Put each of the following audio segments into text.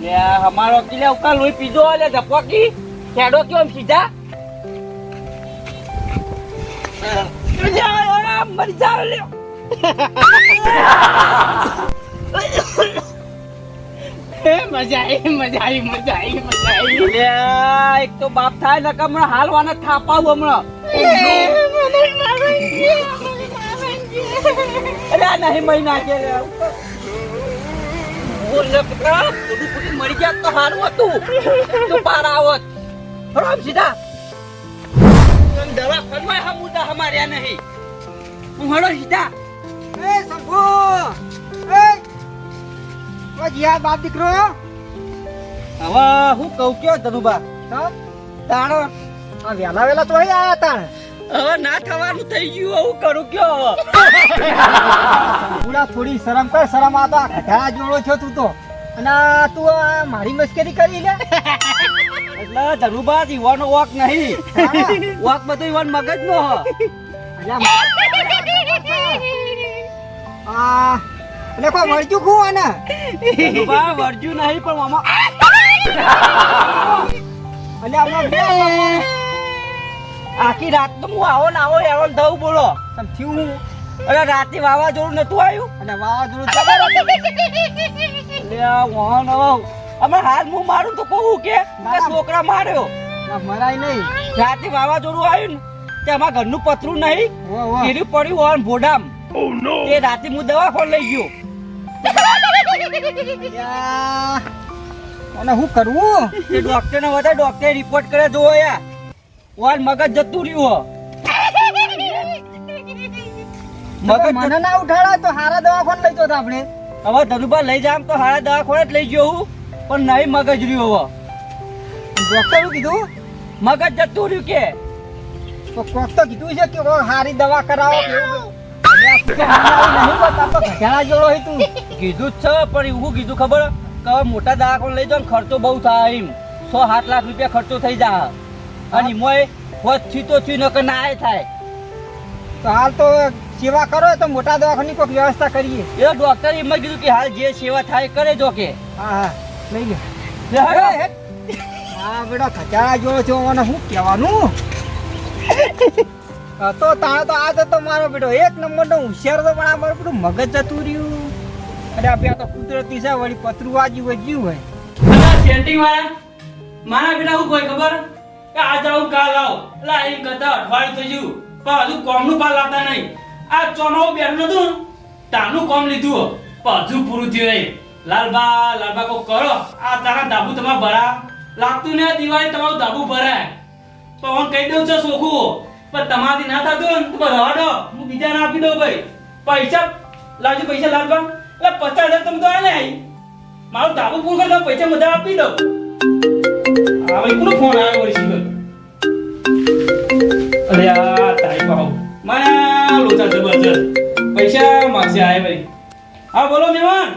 લે અમારો કિલે ઉકા લોહી પીધો લે ધપકી ખેડો કેમ સીધા મરી જાવ લ્યો મજા આવી મજા આવી મજા આવી મજા આવી એક તો બાપ થાય ને હમણાં હાલવાના થાપાવું હમણાં અરે નહીં મહિના કે મરી ગયા તો સારું હતું. તું પાર આવત હરામ સીધા. દવા ફરવાય હમ મુદ્દા હમાર્યા નહીં. હું હળો સીધા. એ શંભુ એ. ઓ જીયા બાપ દીકરો. હવે હું કહું કયો ધનુબા તાણો. આ વેલા વેલા તો આયા તાણ. હવે ના થવાનું થઈ ગયું આવું કરું કયો હવે? પૂરા થોડી શરમ કર શરમ આ તો આ ઘટા જોડો છો તું તો. અને તું આ મારી મશ્કરી કરી લે. એટલે ધનુભા યુવાનો વોક નહીં. વોક બધું યુવાન મગજ નો આ એટલે કોઈ વળજ્યું ખું આને? ધનુભા વર્જ્યું નહીં પણ મામા અલ્યા હમણાં બે આખી રાત તો હું આવો ને આવો આવો થવું બોલો. તમે થયું હું? અરે રાતે વાવાઝોડું નતું આવ્યું? અને વાવાઝોડું જબર હતું. એટલે વાહન હમણાં હાલ હું મારું તો કહું કે કે છોકરા માર્યો. ના મરાય નહીં. રાતે વાવાઝોડું આવ્યું ને તે અમારા ઘરનું પતરું નહીં ઓ પડ્યું હોય ભોડામ. તે રાતે હું દવાખાને લઈ ગયો. અને હું કરવું એ ડોક્ટર ને બધા ડોક્ટરે રિપોર્ટ કરે જોવો યા મગજ જતું રહ્યું હો. મગજ મને ના ઉઠાડા તો હારા દવાખાને લઈ જતો આપણે. હવે ધનુભા લઈ જામ તો હારા દવાખાને જ લઈ ગયો હું. પણ નહીં મગજ રહ્યું હવે. ડોક્ટરે કીધું? મગજ જતું રહ્યું કે. તો કોક તો કીધું છે કે હારી દવા કરાવો તું તો ઘટાડા તું. કીધું જ છે પણ એવું કીધું ખબર? કે મોટા દવાખાને લઈ જાઓ ખર્ચો બહુ થાય એમ. સો સાત લાખ રૂપિયા ખર્ચો થઈ જાય. અને મોય હોતથી તો થી નકર ના આય થાય. તો હાલ તો સેવા કરો તો મોટા દવાખાની કોઈક વ્યવસ્થા કરીએ. એ ડોક્ટર એમ જ કીધું કે હાલ જે સેવા થાય કરે જો કે હા હા લઈ લે હે. બેટા ખચાડા જો છો મને શું કહેવાનું? તો તારે તો આ તો મારો બેટો. એક નંબરનો હોશિયાર તો પણ આ મારું બધું મગજ જતું રહ્યું. અરે આ તો કુદરતી છે વળી પતરું આજુ વધ્યું હોય. મારા. બેટા હું કોઈ ખબર? કે આ જાઉં કાલ આવ. એટલે એમ કરતા અઠવાડિયું થઈ ગયું. પણ હજુ કોમનું પાલ લાવતા નહીં. આ ચોનાવું બેન ને, તાનું કોમ લીધું. પણ હજુ પૂરું થયું નહીં. લાલબા લાલબા કો કરો. આ તારા ધાબુ તમારે ભરા લાગતું ને દિવાળી તમારું ધાબુ ભરાય. પણ હું કહી દઉં છું સોખું પણ તમારાથી ના થતું ને તો રવા દો. હું બીજાને આપી દઉં ભાઈ. પૈસા લાવજો પૈસા લાલબા. એટલે પચાસ હજાર તમે તો આ નહીં મારું ધાબુ પૂરું કરો પૈસા બધા આપી દઉં. હા ભાઈ કોનો ફોન આવ્યો સિંગલ અરે તારી પાહો મને લોચા જબરજસ્ત. પૈસા માગશે આય ભાઈ. હા, બોલો મહેમાન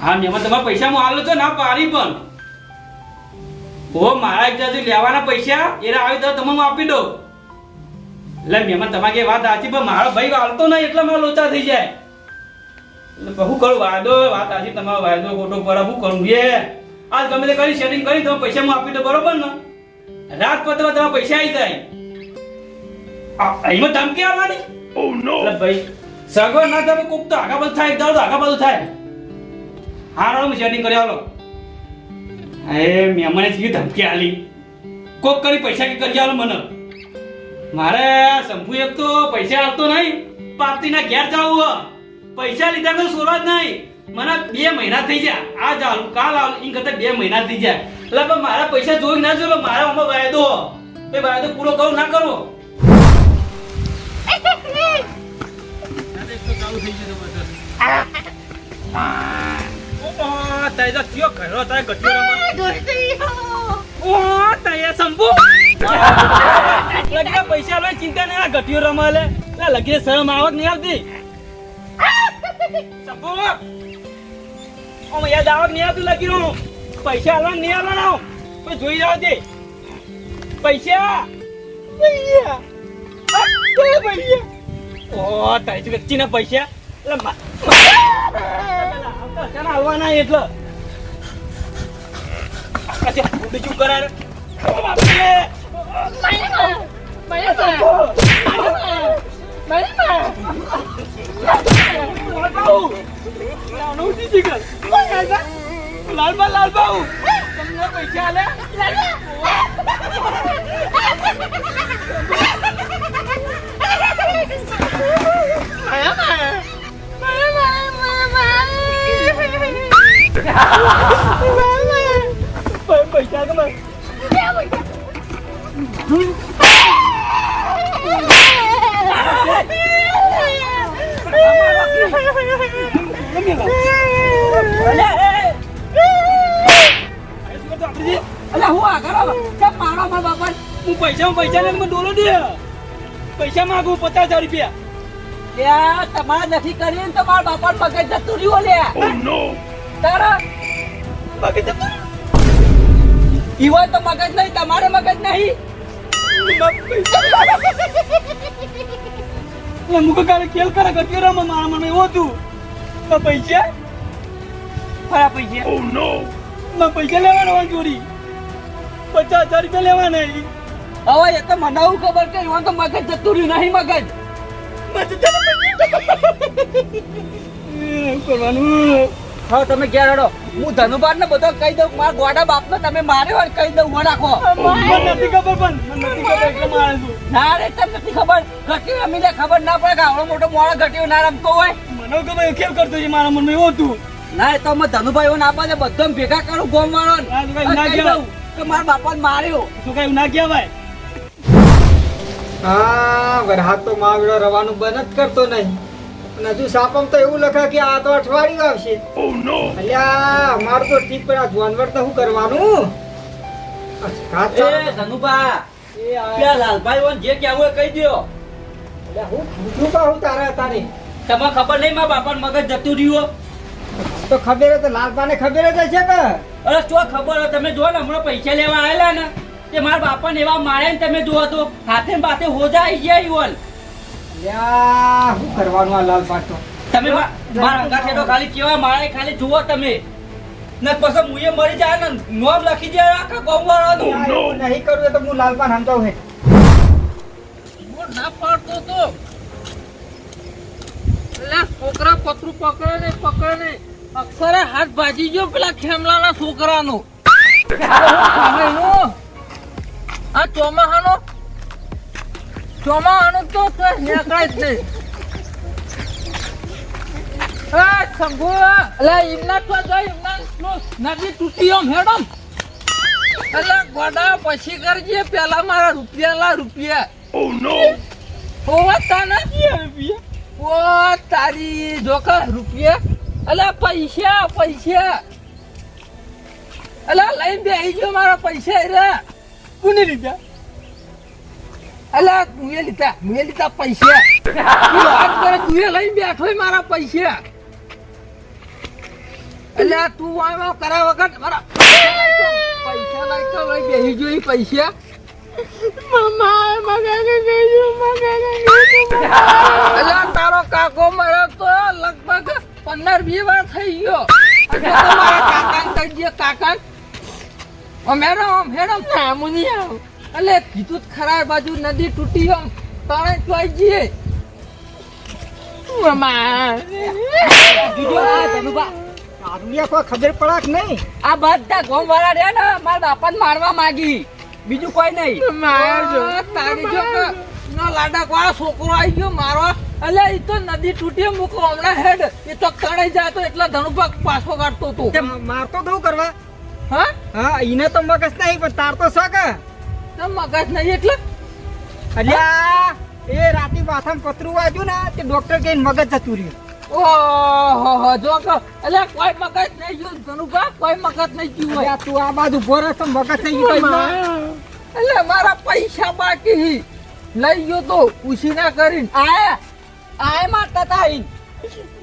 હા મહેમાન તમારા પૈસા હું આલો છો ના પારી પણ. ઓ, મારા એક જાજુ લેવાના પૈસા એરા આવી દો તમને હું આપી દો એટલે મહેમાન તમારી વાત સાચી, પણ મારો ભાઈ હાલતો નહીં, એટલે મારો લોચા થઈ જાય. એટલે બહુ કરું? વાયદો વાત સાચી, તમારો વાયદો ખોટો પર હું કરું? એ આજ ગમે તે કરી સેટિંગ કરી તો પૈસા હું આપી દો બરોબર ને? રાત પતવા તમારા પૈસા આવી જાય. અહીંમાં ધમકી આવવાની નો ભાઈ સગવડ ના તમે કોક તો આગા બધું થાય દાડો આગા બધું થાય. હારો હું સેટિંગ કરી આલો એ મેમને જ ધમકી આલી કોક કરી પૈસા કે કરી આલો મને. મારે શંભુ એક તો પૈસા આવતો નહીં પાર્ટીના ઘેર જાવું પૈસા લીધા તો સોરવા જ નહીં. મને બે મહિના થઈ ગયા. આ જાવ કાલ આવ એમ કરતા બે મહિના થઈ ગયા. એટલે પણ મારા પૈસા જોઈ ના જોયો મારા આમાં વાયદો. એ વાયદો પૂરો કરો, ના કરો? પૈસા લો ચિંતા નહીં ગઠિયો રમે લે. લે, લગીને શરમ આવક નહીં આવતી? શંભુ યાદ આવક નહીં આવતું લગીનું? પૈસા આલવા નહીં આલવાના કોઈ જોઈ જાવ દે પૈસા? પૈસા. પૈસા. ઓ તારી તો કચ્ચી ના પૈસા. એટલે ને આવવાના એટલે. બીજું કરાર. ઓ બાપરે! લાલબાઉ! લાવણું ઉઠી જીગર. લાલબા લાલબાઉ તમને પૈસા આલે પ- પૈસા કે મને અલ્યા હું આ કરો કેમ મારો મારા બાપા હું પૈસા પૈસા ને મને ડોલો દે. પૈસા માંગુ પચાસ હજાર રૂપિયા. લ્યા તમારા નથી કરી ને તો મારા બાપા મગજ જતું રહ્યું લ્યા. તારા બાકી તો તું- ઈવન તો મગજ નહીં તમારે મગજ નહીં. એટલે મુકો કાલે કેલ કરે ગટ્યો મારા મને એવું હતું. તો પૈસા? ખરા પૈસા? ઓ નો મેં પૈસા લેવાના હોય ચોરી. પચાસ હજાર રૂપિયા લેવાના. હવે એ તો મને આવું ખબર છે એમાં તો મગજ જતું રહ્યું નહીં મગજ. કરવાનું? હા તમે ક્યાં રડો હું ધનુબાર ને બધો કહી દઉં મારા ગોડા બાપ ને તમે માર્યો હોય કહી દઉં હું નાખો મને નથી ખબર પણ નથી ખબર એટલે મારે ના રે તમને નથી ખબર. ઘટ્યું રમીને ખબર ના પડે કે આવડો મોટો મોડા ઘટ્યું ના રમતો હોય. મને ખબર ખેલ કરતો છે મારા મનમાં એવું હતું. ના એ તો અમે ધનુભાઈ ના પાડે બધો ભેગા કરું ગોમ વાળો તો ના કહી કે મારા બાપા માર્યો. શું કઈ ના કહેવાય. હા વરસાદ તો માવડો રવાનું બંધ જ કરતો નહીં. અને હજુ સાપમ તો એવું લખે કે આ તો અઠવાડિયું આવશે. અલ્યા અમારું તો ઠીક પણ આ જાનવર તો શું કરવાનું? એ ધનુભા પેલા લાલભાઈ જે કહેવું હોય કહી દ્યો. હું પૂછું કા હું તારે તારે. તમને ખબર નહીં મારા બાપા મગજ જતું રહ્યું તો ખબર હે તો લાલબાને ખબર જ છે કે? અરે શું ખબર તમે જો ને હમણાં પૈસા લેવા આવેલા ને. તે મારા બાપા ને એવા મારે ને તમે જોવો તો. હાથે ને બાથે હોજા આવી ગયા ઈવન શું કરવાનું આ લાલબા તો? તમે મારા અંગાથે તો ખાલી કેવા મારે ખાલી જુઓ તમે. ને પછી મુએ મરી જાય ને નોમ લખી જાય આખા કોમ વાળાનું નહીં કરવું તો હું લાલપાન સમજાવું હે. હું ના પાડતો તો. એટલે છોકરા પતરું પકડે ને પકડે ને અક્ષરે હાથ ભાજી ગયો પેલા ખેમલાના છોકરાનો. આ ચોમાહાનો? ચોમાહાનો તો તો નેકળે જ નહીં. શંભુ એટલે એમના તો જો એમના નદી તૂટી આમ હેડમ. એટલે ગોડા પછી કરજે પેલા મારા રૂપિયા. લા રૂપિયા હોવા તાના. રૂપિયા ઓ તારી જોકા રૂપિયા. અલા પૈસા પૈસા. અલા લઈને બે ગયો મારા પૈસા રે. કોને લીધા? અલા મુએ લીધા મુએ લીધા પૈસા. તું વાત કરે તુએ લઈને બેઠો મારા પૈસા. અલ્યા તું આમાં કરા વખત મારા પૈસા લાગ તો લઈ બેહી ગયો પૈસા. મમ્મા મગાને ગયું મગાને અલ્યા તારો કાકો મારો તો પંદર વીસ વાર થઈ ગયો. એટલે કાકા મેડમ મુની આવ. કીધું બાજુ નદી તૂટી આમ તણે ચોઈ જઈએ. ખબર પડક નહીં. આ બધા ગોમ વાળા રે ને મારા બાપા ને મારવા માંગી. બીજું કોઈ નહીં. મારજો. તારી જો કે નો લાડક છોકરો આવી ગયો મારવા. અલે એ તો નદી તૂટી મૂકો હમણાં હેડ. એ તો તણાઈ જાય તો એટલા ધનુભાગ પાછો કાઢતો હતો મારતો દઉં કરવા? હા? હા એને તો મગજ નહીં પણ તાર તો શક મગજ નહીં એટલે? અલ્યા એ રાતી માથામાં પતરું વાગ્યું ને તે ડોક્ટર કહીને મગજ જતું રહ્યું. ઓહો જો કે એટલે કોઈ મગજ નહીં ગયું ધનુભાગ કોઈ મગજ નહીં ગયું હોય. તું આ બાજુ બોરે તો મગજ નહીં ગયું એટલે મારા. પૈસા બાકી લઈ ગયો તો ઉછીના કરીને. આયા. આય મારતા તા આઈને.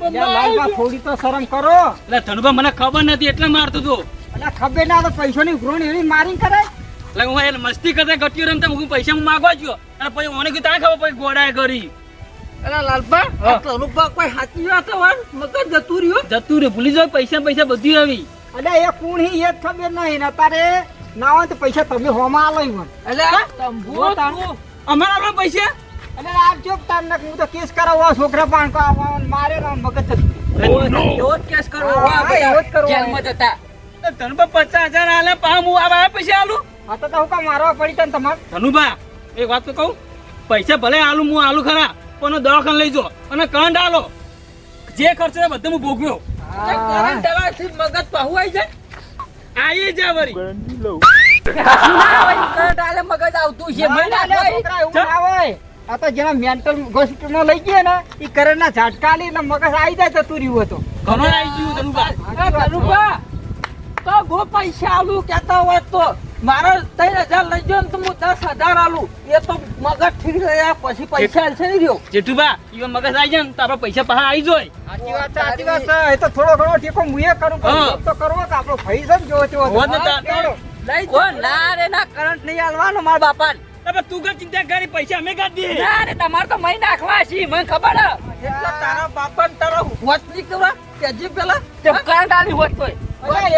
અલ્યા થોડી તો શરમ કરો. એટલે ધનુભા મને ખબર નથી એટલે મારતો હતો અલ્યા ખબર ના તો ઉઘરોણ એવી મારી કરે. એટલે હું એને મસ્તી કરતા ગટ્યો રમતા હું પૈસા હું માગવા ગયો. અને પછી મને કીધું તારે ખબર પછી ગોડાએ કરી. અલા લાલપા હા. કોઈ સાચી વાત હોય? મગજ જતું રહ્યો. જતું રે ભૂલી જાવ પૈસા પૈસા બધી આવી. અરે એ કોણ હી એ જ ખબર નહીં ને તારે ના હોય તો પૈસા તમે હોમાં આલો એટલે તંબુ અમારા પૈસા? એટલે આપજો તાર ને હું તો કેસ કરાવવા છોકરા પાણ કો મારે ને મગજ જતું એવો જ કેસ કરવો. હોય હા, કરવો. જેલમાં જતા. ધનુભા પચાસ હજાર આલે પા હું આ વાળા પૈસા આલું? આ તો હું કા મારવા પડી તને તમારે? ધનુભા એક વાત તો કહું પૈસા ભલે આલું હું આલુ ખરા પણ દવાખાને લઈ જો અને કંડ આલો. જે ખર્ચો એ બધો હું ભોગવ્યો. કરંટ દવાથી મગજ પહુવાઈ જાય. આવી જા વરી. મગજ આવતું છે. મને આ તો જેના મેન્ટલ હોસ્પિટલમાં લઈ ગયા ને એ કરંટ ના ઝાટકા લે એટલે મગજ આવી જાય જતું રહ્યું હતું. ઘણો આવી ગયું ધનુભા. એ તો ગો પૈસા આલું કેતા હોય તો. મારે ત્રણ હજાર લઈ જાઓ ને તો હું દસ હજાર આલું. એ તો મગજ ઠીક રહ્યા પછી પૈસા છે નહીં રહ્યો. જેઠુભા ઈવન મગજ આવી જાય ને તો આપણા પૈસા પાછા આવી જાય. સાચી વાત છે, સાચી વાત છે. એ તો થોડો ઘણો ટેકો એ કરું હા. તો કરવો કે આપણો ભાઈ છે ને જોવો તેવો ને રે ના કરંટ નહીં આલવાનો મારા બાપા હવે તું ચિંતા કરી પૈસા અમે કાઢી દઈએ. ના રે તમારે તો મહી નાખવા છે મને ખબર હે. એટલે તારા બાપા ને તારા હોત નહીં કરવા કે હજી પેલા? તે કરંટ આવી હોત તોય.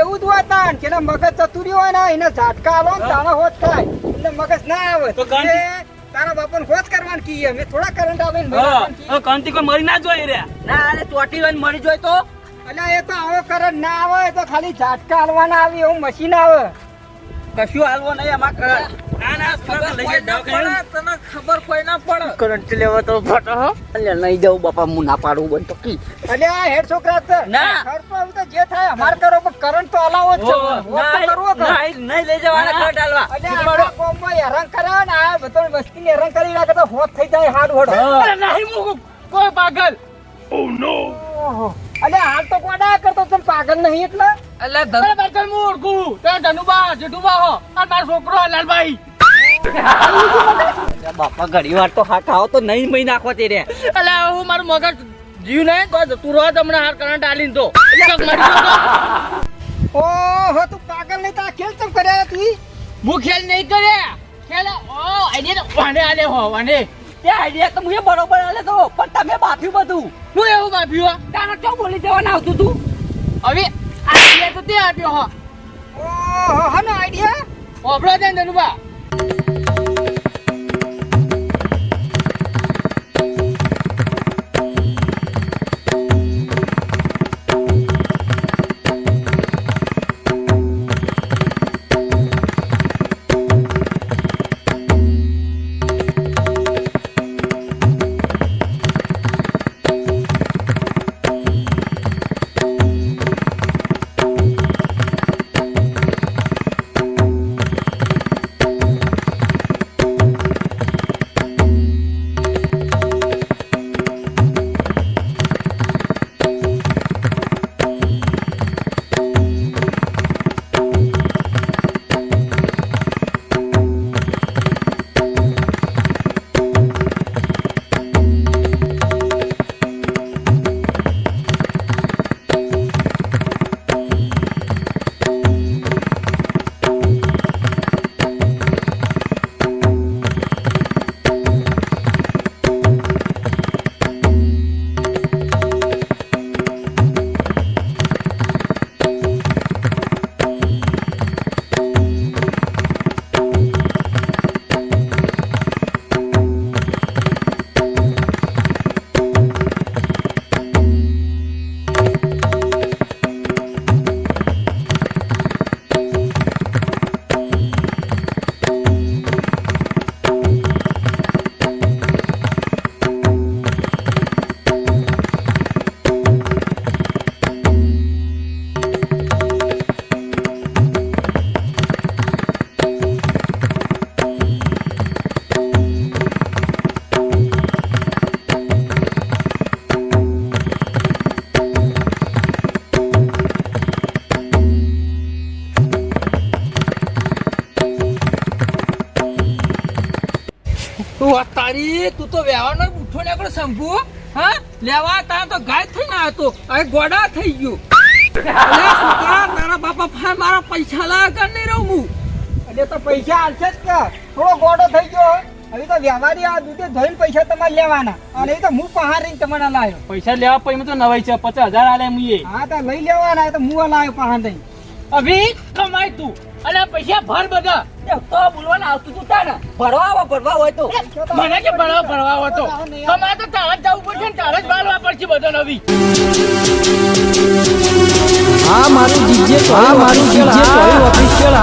એવું જ હોય તાન કે મગજ ચતુરી હોય ને એને ઝાટકા આવો ને તારા હોત થાય. એટલે મગજ ના આવે. તો તારા એટલે તારા બાપાને હોત કરવાનું કીએ મેં થોડા કરંટ આવે ને કાંતિ કોઈ મરી ના જોઈ રહ્યા ના અરે ચોટી હોય મરી જોઈ તો? અલા, એ તો આવો કરંટ ના આવે એ તો ખાલી ઝાટકા હાલવાના આવે એવું મશીન આવે. કશું હાલવો નહીં એમાં કરંટ ખબર કોઈ ના પડે, કરંટ લેવા તો ફટ નહીં જાઉં બાપા હું ના પાડું બન તો કી. આ હેડ છોકરા ના. ખર્ચો તો જે થાય અમાર કરો પણ કરંટ તો અલાવો જ છે. કરવો નહીં નહીં લઈ જવાના. કરંટ હાલવા. ગામમાં હેરાન કરે ને આ બધા વસ્તીને હેરાન કરી નાખે તો હોત થઈ જાય હડો નહીં કોઈ પાગલ. અલ્યા હાલ તો કોડા કરતો તમે પાગલ નહીં એટલે? એટલે ધન પાગલ હું ઓળખું? તે ધનુબા જેઠુબા હો આ મારો છોકરો લાલભાઈ બાપા ઘડી વાર તો હાથ ખાવ તો નહીં મહી નાખવા તે રે. એટલે હું મારું મગજ જીવ નહીં તો જતું રહો તમને હાર કરંટ આલીન તો તો. ઓહો તું પાગલ નહીં તો ખેલ ચમ કર્યા તું? હું ખેલ નહીં કરે. ખેલ ઓ આઈડિયા તો વાને આલે હો વાને તે આઈડિયા તો મુએ બરોબર આલે તો પણ તમે બાફ્યું બધું. હું એવું બાફ્યું તારા ચો બોલી જવાના આવતું તું? હવે આઈડિયા તો તે આપ્યો હો. ઓહો હનો આઈડિયા? ઓબળો દે ધનુબા તારી તું તો વ્યવહારનો ને આપણે શંભુ. હા? લેવા તા તો ગાય થઈને ના હતો હવે ગોડા થઈ ગયો. તારા બાપા ફા મારા પૈસા લાગ નહીં રહું હું. એટલે તો પૈસા આલશે જ કે. થોડો ગોડો થઈ ગયો. હવે તો વ્યવહારી આ દૂધે ધોઈને પૈસા તમારે લેવાના. અને એ તો હું પહાર રહીને તમારે લાવ્યો પૈસા લેવા પછી તો નવાઈ છે. પચાસ હજાર આલે મુએ હા તો લઈ લેવાના. તો હું લાવ્યો પહાર રહીને. અભી કમાય તું. અને પૈસા ભર બધા. તો બોલવાના આવતું તું તાને ભરવા આવો ભરવા હોય તો. મને કે ભરવા ભરવા હતો કમાય તો તારે જ જવું પડશે ને તારે જ બાલવા પડશે બધા નવી. આ મારું જીજે ચોરી ઓફિશિયલ